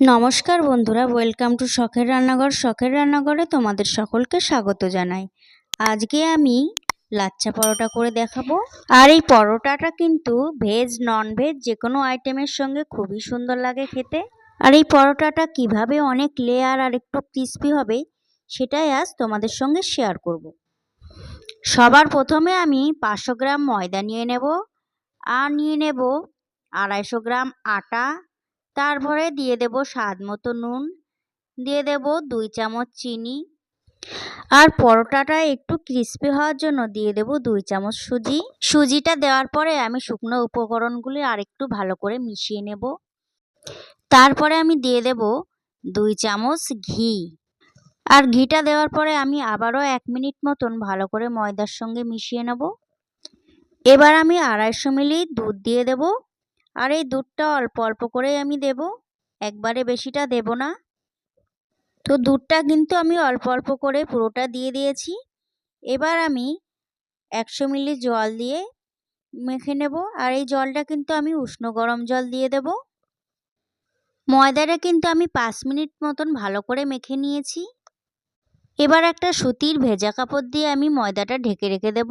নমস্কার বন্ধুরা welcome to শখের রান্নাঘর। শখের রান্নাঘরে তোমাদের সকলকে স্বাগত জানাই। আজকে আমি লাচ্চা পরোটা করে দেখাবো। আর এই পরোটাটা কিন্তু ভেজ নন ভেজ যে কোনো আইটেমের সঙ্গে খুবই সুন্দর লাগে খেতে। আর এই পরোটাটা কীভাবে অনেক লেয়ার আর একটু ক্রিস্পি হবে, সেটাই আজ তোমাদের সঙ্গে শেয়ার করব। সবার প্রথমে আমি পাঁচশো গ্রাম ময়দা নিয়ে নেব। আর নিয়ে নেব আড়াইশো গ্রাম আটা তারপরে দিয়ে দেব স্বাদ মতো নুন, দিয়ে দেব দুই চামচ চিনি আর পরোটাটা একটু ক্রিস্পি হওয়ার জন্য দিয়ে দেব দুই চামচ সুজি। সুজিটা দেওয়ার পরে আমি শুকনো উপকরণগুলি আর একটু ভালো করে মিশিয়ে নেব। তারপরে আমি দিয়ে দেব দুই চামচ ঘি আর ঘিটা দেওয়ার পরে আমি আবারও এক মিনিট মতন ভালো করে ময়দার সঙ্গে মিশিয়ে নেব। এবার আমি আড়াইশো মিলি দুধ দিয়ে দেবো। আর এই দুধটা অল্প অল্প করেই আমি দেব। একবারে বেশিটা দেব না। তো দুধটা কিন্তু আমি অল্প অল্প করে পুরোটা দিয়ে দিয়েছি। এবার আমি একশো মিলি জল দিয়ে মেখে নেব। আর এই জলটা কিন্তু আমি উষ্ণ গরম জল দিয়ে দেব। ময়দাটা কিন্তু আমি পাঁচ মিনিট মতন ভালো করে মেখে নিয়েছি। এবার একটা সুতির ভেজা কাপড় দিয়ে আমি ময়দাটা ঢেকে রেখে দেব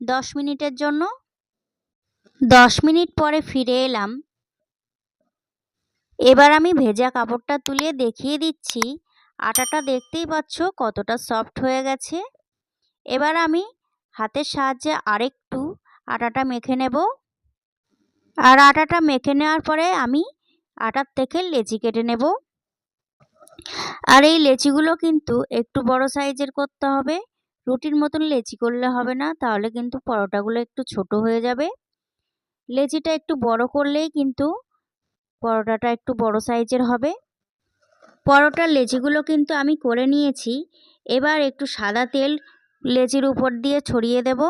দশ মিনিটের জন্য। দশ মিনিট পরে ফিরে এলাম। এবার আমি ভেজা কাপড়টা তুলে দেখিয়ে দিচ্ছি। আটাটা দেখতেই পাচ্ছ কতটা সফট হয়ে গেছে। এবার আমি হাতের সাহায্যে আরেকটু আটাটা মেখে নেব। আর আটাটা মেখে নেওয়ার পরে আমি আটার থেকে লেচি কেটে নেব। আর এই লেচিগুলো কিন্তু একটু বড় সাইজের করতে হবে। রুটির মতন লেচি করলে হবে না, তাহলে কিন্তু পরোটাগুলো একটু ছোট হয়ে যাবে। লেচিটা একটু বড় করলেই কিন্তু পরোটাটা একটু বড় সাইজের হবে। পরোটার লেচিগুলো কিন্তু আমি করে নিয়েছি। এবার একটু সাদা তেল লেচির উপর দিয়ে ছড়িয়ে দেব।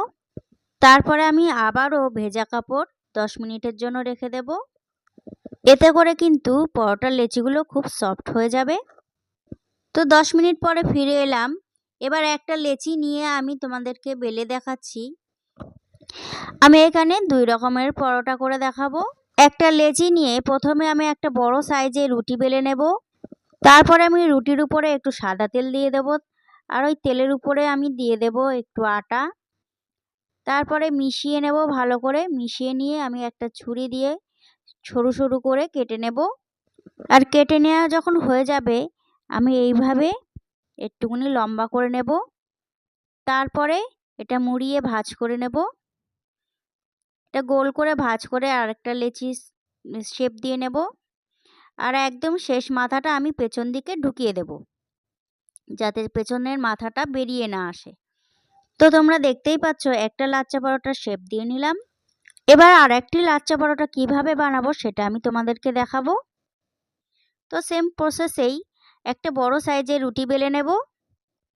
তারপরে আমি আবারও ভেজা কাপড় দশ মিনিটের জন্য রেখে দেব। এতে করে কিন্তু পরোটার লেচিগুলো খুব সফট হয়ে যাবে। তো দশ মিনিট পরে ফিরে এলাম। এবার একটা লেচি নিয়ে আমি তোমাদেরকে বেলে দেখাচ্ছি। আমি এখানে দুই রকমের পরোটা করে দেখাবো। একটা লেচি নিয়ে প্রথমে আমি একটা বড় সাইজে রুটি বেলে নেব। তারপরে আমি রুটির উপরে একটু সাদা তেল দিয়ে দেব। আর ওই তেলের উপরে আমি দিয়ে দেব একটু আটা। তারপরে মিশিয়ে নেব ভালো করে। মিশিয়ে নিয়ে আমি একটা ছুরি দিয়ে সরু সরু করে কেটে নেব। আর কেটে নেওয়া যখন হয়ে যাবে, আমি এইভাবে একটুখানি লম্বা করে নেব। তারপরে এটা মুড়িয়ে ভাজ করে নেব। এটা গোল করে ভাজ করে আরেকটা লেচি শেপ দিয়ে নেব। আর একদম শেষ মাথাটা আমি পেছন দিকে ঢুকিয়ে দেব, যাতে পেছনের মাথাটা বেরিয়ে না আসে। তো তোমরা দেখতেই পাচ্ছ, একটা লাচ্চা পরোটার শেপ দিয়ে নিলাম। এবার আর একটি লাচ্চা পরোটা কীভাবে বানাবো সেটা আমি তোমাদেরকে দেখাবো। তো সেম প্রসেসেই একটা বড় সাইজের রুটি বেলে নেব,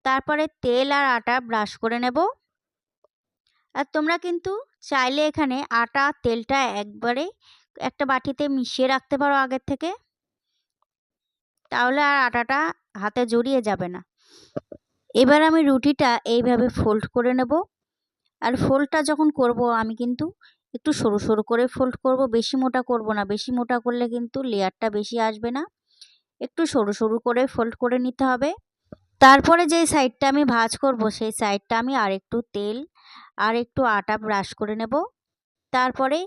তারপরে তেল আর আটা ব্রাশ করে নেব। আর তোমরা কিন্তু চাইলে এখানে আটা, তেলটা একবারে একটা বাটিতে মিশিয়ে রাখতে পারো আগের থেকে। তাহলে আর আটাটা হাতে জড়িয়ে যাবে না। এবার আমি রুটিটা এইভাবে ফোল্ড করে নেব। আর ফোল্ডটা যখন করব আমি কিন্তু একটু সরু সরু করে ফোল্ড করব, বেশি মোটা করব না। বেশি মোটা করলে কিন্তু লেয়ারটা বেশি আসবে না। একটু সরু সরু করে ফোল্ড করে নিতে হবে। তারপরে যেই সাইডটা আমি ভাজ করব, সেই সাইডটা আমি আর একটু তেল আর একটু আটা ব্রাশ করে নেব। তারপরে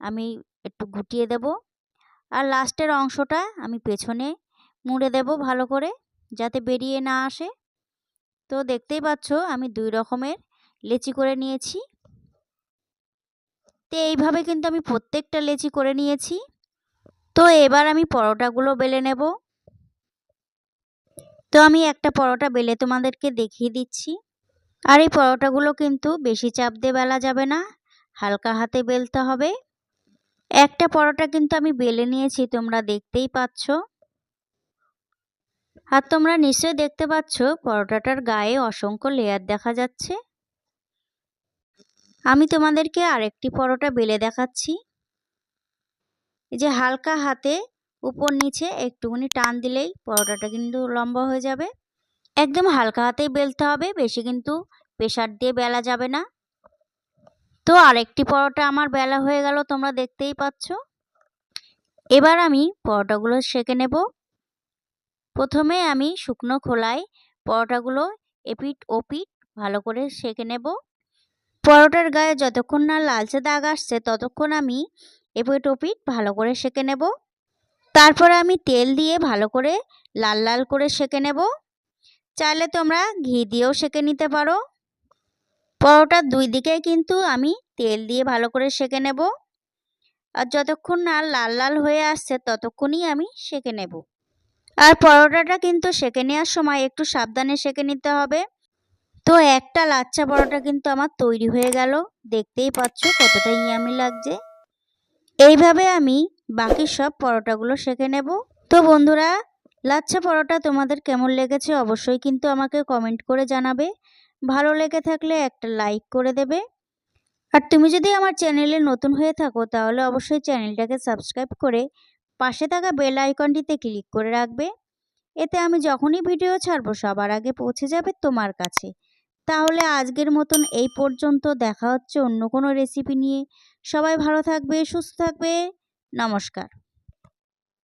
আমি একটু গুটিয়ে দেব। আর লাস্টের অংশটা আমি পেছনে মুড়ে দেব ভালো করে, যাতে বেরিয়ে না আসে। তো দেখতেই পাচ্ছ আমি দুই রকমের লেচি করে নিয়েছি। তো এইভাবে কিন্তু আমি প্রত্যেকটা লেচি করে নিয়েছি। তো এবার আমি পরোটাগুলো বেলে নেব। তো আমি একটা পরোটা বেলে তোমাদেরকে দেখিয়ে দিচ্ছি। আর এই পরোটাগুলো কিন্তু বেশি চাপ দিয়ে বেলা যাবে না, হালকা হাতে বেলতে হবে। একটা পরোটা কিন্তু আমি বেলে নিয়েছি, তোমরা দেখতেই পাচ্ছ। আর তোমরা নিশ্চয়ই দেখতে পাচ্ছ, পরোটাটার গায়ে অসংখ্য লেয়ার দেখা যাচ্ছে। আমি তোমাদেরকে আরেকটি পরোটা বেলে দেখাচ্ছি। যে হালকা হাতে, উপর নিচে একটুখানি টান দিলেই পরোটাটা কিন্তু লম্বা হয়ে যাবে। একদম হালকা হাতেই বেলতে হবে, বেশি কিন্তু প্রেশার দিয়ে বেলা যাবে না। তো আরেকটি পরোটা আমার বেলা হয়ে গেল, তোমরা দেখতেই পাচ্ছ। এবার আমি পরোটাগুলো সেঁকে নেব। প্রথমে আমি শুকনো খোলায় পরোটাগুলো এপিট ওপিট ভালো করে সেঁকে নেব। পরোটার গায়ে যতক্ষণ না লালচে দাগ আসছে, ততক্ষণ আমি এপিট ওপিট ভালো করে সেঁকে নেব। তারপর আমি তেল দিয়ে ভালো করে লাল লাল করে সেঁকে নেব। চাইলে তোমরা ঘি দিয়েও সেঁকে নিতে পারো। পরোটার দুই দিকে কিন্তু আমি তেল দিয়ে ভালো করে সেঁকে নেব। আর যতক্ষণ না লাল লাল হয়ে আসছে ততক্ষণই আমি সেঁকে নেব। আর পরোটাটা কিন্তু সেঁকে নেওয়ার সময় একটু সাবধানে সেঁকে নিতে হবে। তো একটা লাচ্চা পরোটা কিন্তু আমার তৈরি হয়ে গেল। দেখতেই পাচ্ছ কতটা ইয়ামি লাগছে। এইভাবে আমি বাকি সব পরোটাগুলো সেঁকে নেব। তো বন্ধুরা লাচ্ছা পরোটা তোমাদের কেমন লেগেছে অবশ্যই কিন্তু আমাকে কমেন্ট করে জানাবে। ভালো লেগে থাকলে একটা লাইক করে দেবে। আর তুমি যদি আমার চ্যানেলে নতুন হয়ে থাকো তাহলে অবশ্যই চ্যানেলটাকে সাবস্ক্রাইব করে পাশে থাকা বেল আইকনটিতে ক্লিক করে রাখবে। এতে আমি যখনই ভিডিও ছাড়বো সবার আগে পৌঁছে যাবে তোমার কাছে। তাহলে আজকের মতন এই পর্যন্ত দেখা হচ্ছে অন্য কোনো রেসিপি নিয়ে। সবাই ভালো থাকবে, সুস্থ থাকবে। নমস্কার।